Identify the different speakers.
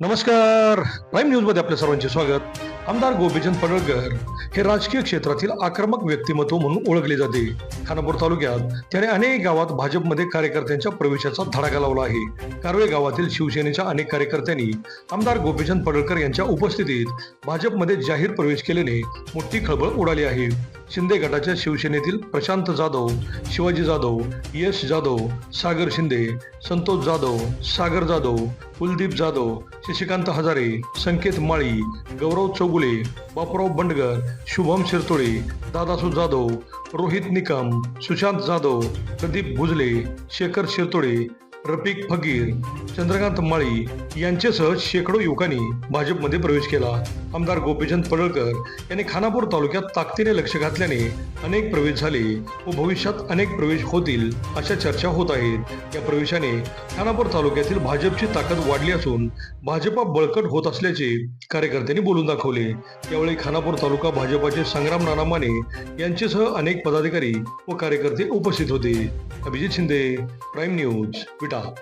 Speaker 1: नमस्कार. प्राईम न्यूजमध्ये आपल्या सर्वांचे स्वागत. आमदार गोपीचंद पडळकर हे राजकीय क्षेत्रातील आक्रमक व्यक्तिमत्व म्हणून ओळखले जाते. खानापूर तालुक्यात त्याने अनेक गावात भाजपमध्ये कार्यकर्त्यांच्या प्रवेशाचा धडाका लावला आहे. कारवे गावातील शिवसेनेच्या अनेक कार्यकर्त्यांनी आमदार गोपीचंद पडळकर यांच्या उपस्थितीत भाजपमध्ये जाहीर प्रवेश केल्याने मोठी खळबळ उडाली आहे. शिंदे गटाच्या शिवसेनेतील प्रशांत जाधव शिवाजी जाधव यश जाधव सागर शिंदे संतोष जाधव सागर जाधव कुलदीप जाधव शशिकांत हजारे संकेत माळी गौरव चौगुले बापराव बंडगर शुभम शिरतोळे दादासू जाधव रोहित निकम सुशांत जाधव प्रदीप भुजले शेखर शिरतोळे रफिक फकीर चंद्रकांत माळी यांच्यासह शेकडो युवकांनी भाजपमध्ये प्रवेश केला. आमदार गोपीचंद पडळकर यांनी खानापूर तालुक्यात ताकदीने लक्ष घातल्याने अनेक प्रवेश झाले व भविष्यात अनेक प्रवेश होतील अशा चर्चा होत आहेत. या प्रवेशाने खानापूर तालुक्यातील भाजपची ताकद वाढली असून भाजपा बळकट होत असल्याचे कार्यकर्त्यांनी बोलून दाखवले. यावेळी खानापूर तालुका भाजपाचे संग्राम नाना माने यांच्यासह अनेक पदाधिकारी व कार्यकर्ते उपस्थित होते. Abhijit Shinde Prime News, Vita.